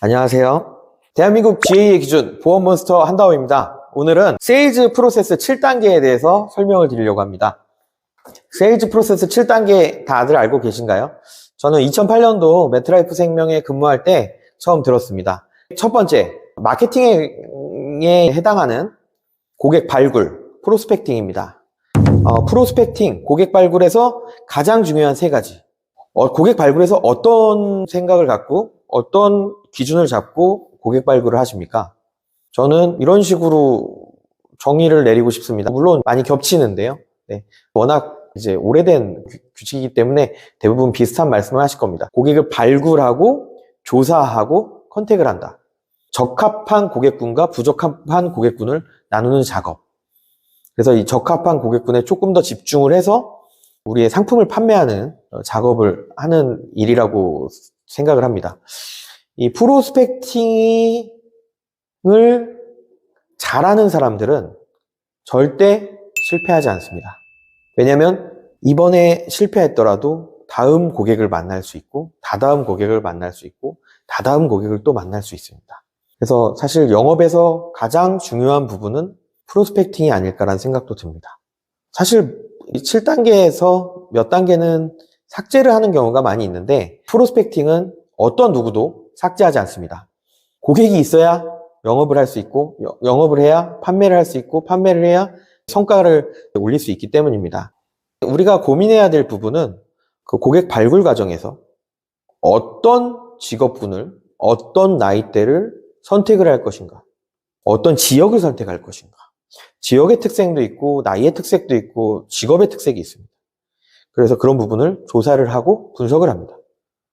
안녕하세요. 대한민국 GA의 기준 보험몬스터 한다호입니다. 오늘은 세일즈 프로세스 7단계에 대해서 설명을 드리려고 합니다. 세일즈 프로세스 7단계 다들 알고 계신가요? 저는 2008년도 매트라이프 생명에 근무할 때 처음 들었습니다. 첫 번째, 마케팅에 해당하는 고객 발굴, 프로스펙팅입니다. 어, 프로스펙팅, 고객 발굴에서 가장 중요한 세 가지. 어, 고객 발굴에서 어떤 생각을 갖고 어떤 기준을 잡고 고객 발굴을 하십니까? 저는 이런 식으로 정의를 내리고 싶습니다. 물론 많이 겹치는데요. 네. 워낙 이제 오래된 규- 규칙이기 때문에 대부분 비슷한 말씀을 하실 겁니다. 고객을 발굴하고 조사하고 컨택을 한다. 적합한 고객군과 부적합한 고객군을 나누는 작업. 그래서 이 적합한 고객군에 조금 더 집중을 해서 우리의 상품을 판매하는 어, 작업을 하는 일이라고 생각을 합니다. 이 프로스펙팅을 잘하는 사람들은 절대 실패하지 않습니다. 왜냐하면 이번에 실패했더라도 다음 고객을 만날 수 있고 다다음 고객을 만날 수 있고 다다음 고객을 또 만날 수 있습니다. 그래서 사실 영업에서 가장 중요한 부분은 프로스펙팅이 아닐까라는 생각도 듭니다. 사실 7단계에서 몇 단계는 삭제를 하는 경우가 많이 있는데 프로스펙팅은 어떤 누구도 삭제하지 않습니다. 고객이 있어야 영업을 할 수 있고 여- 영업을 해야 판매를 할 수 있고 판매를 해야 성과를 올릴 수 있기 때문입니다. 우리가 고민해야 될 부분은 그 고객 발굴 과정에서 어떤 직업군을 어떤 나이대를 선택을 할 것인가 어떤 지역을 선택할 것인가 지역의 특색도 있고 나이의 특색도 있고 직업의 특색이 있습니다. 그래서 그런 부분을 조사를 하고 분석을 합니다.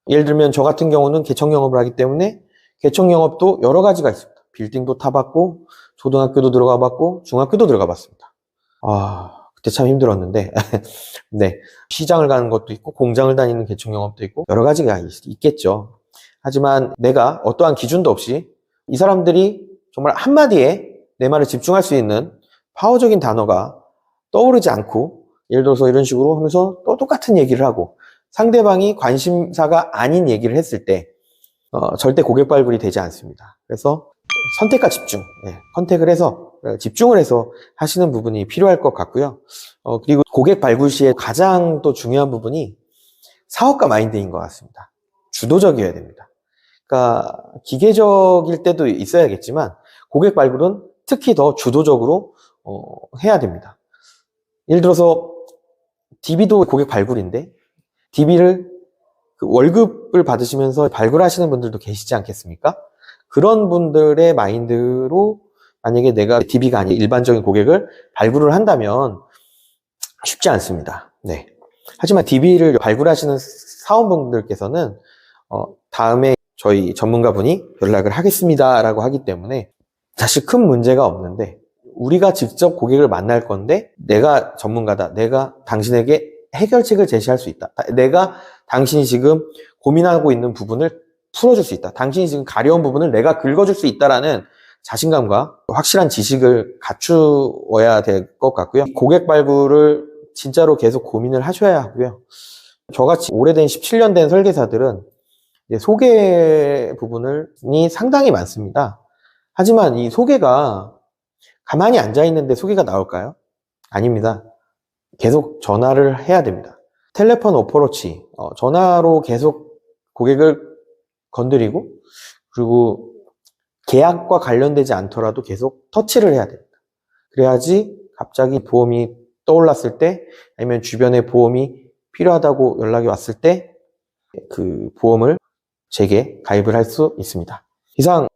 예를 들면 저 같은 경우는 개청 영업을 하기 때문에 개청 영업도 여러 가지가 있습니다. 빌딩도 타봤고 초등학교도 들어가 봤고 중학교도 들어가 봤습니다. 아 그때 참 힘들었는데 네 시장을 가는 것도 있고 공장을 다니는 개청 영업도 있고 여러 가지가 있- 있겠죠. 하지만 내가 어떠한 기준도 없이 이 사람들이 정말 한마디에 내 말을 집중할 수 있는 파워적인 단어가 떠오르지 않고 예를 들어서 이런 식으로 하면서 또 똑같은 얘기를 하고 상대방이 관심사가 아닌 얘기를 했을 때 어, 절대 고객 발굴이 되지 않습니다. 그래서 선택과 집중, 예, 컨택을 해서 어, 집중을 해서 하시는 부분이 필요할 것 같고요. 어, 그리고 고객 발굴 시에 가장 또 중요한 부분이 사업가 마인드인 것 같습니다. 주도적이어야 됩니다. 그러니까 기계적일 때도 있어야겠지만 고객 발굴은 특히 더 주도적으로 어, 해야 됩니다. 예를 들어서 DB도 고객 발굴인데 DB를 그 월급을 받으시면서 발굴하시는 분들도 계시지 않겠습니까? 그런 분들의 마인드로 만약에 내가 DB가 아닌 일반적인 고객을 발굴을 한다면 쉽지 않습니다. 네. 하지만 DB를 발굴하시는 사원분들께서는 어, 다음에 저희 전문가분이 연락을 하겠습니다라고 하기 때문에 사실 큰 문제가 없는데 우리가 직접 고객을 만날 건데 내가 전문가다. 내가 당신에게 해결책을 제시할 수 있다. 내가 당신이 지금 고민하고 있는 부분을 풀어줄 수 있다. 당신이 지금 가려운 부분을 내가 긁어줄 수 있다라는 자신감과 확실한 지식을 갖추어야 될 것 같고요. 고객 발굴을 진짜로 계속 고민을 하셔야 하고요. 저같이 오래된 17년 된 설계사들은 소개 부분이 상당히 많습니다. 하지만 이 소개가 가만히 앉아 있는데 소개가 나올까요? 아닙니다. 계속 전화를 해야 됩니다. 텔레폰 어프로치, 어, 전화로 계속 고객을 건드리고, 그리고 계약과 관련되지 않더라도 계속 터치를 해야 됩니다. 그래야지 갑자기 보험이 떠올랐을 때, 아니면 주변에 보험이 필요하다고 연락이 왔을 때, 그 보험을 제게 가입을 할 수 있습니다. 이상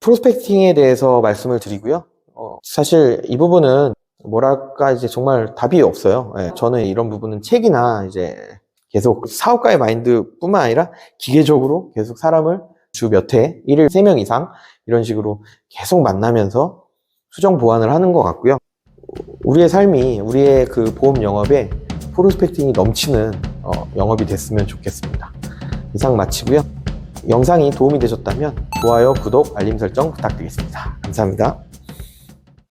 프로스펙팅에 대해서 말씀을 드리고요. 어, 사실 이 부분은 뭐랄까 이제 정말 답이 없어요. 예, 저는 이런 부분은 책이나 이제 계속 사업가의 마인드뿐만 아니라 기계적으로 계속 사람을 주 몇 회, 일일 세명 이상 이런 식으로 계속 만나면서 수정 보완을 하는 것 같고요. 우리의 삶이 우리의 그 보험 영업에 프로스펙팅이 넘치는 어, 영업이 됐으면 좋겠습니다. 이상 마치고요. 영상이 도움이 되셨다면 좋아요, 구독, 알림 설정 부탁드리겠습니다. 감사합니다.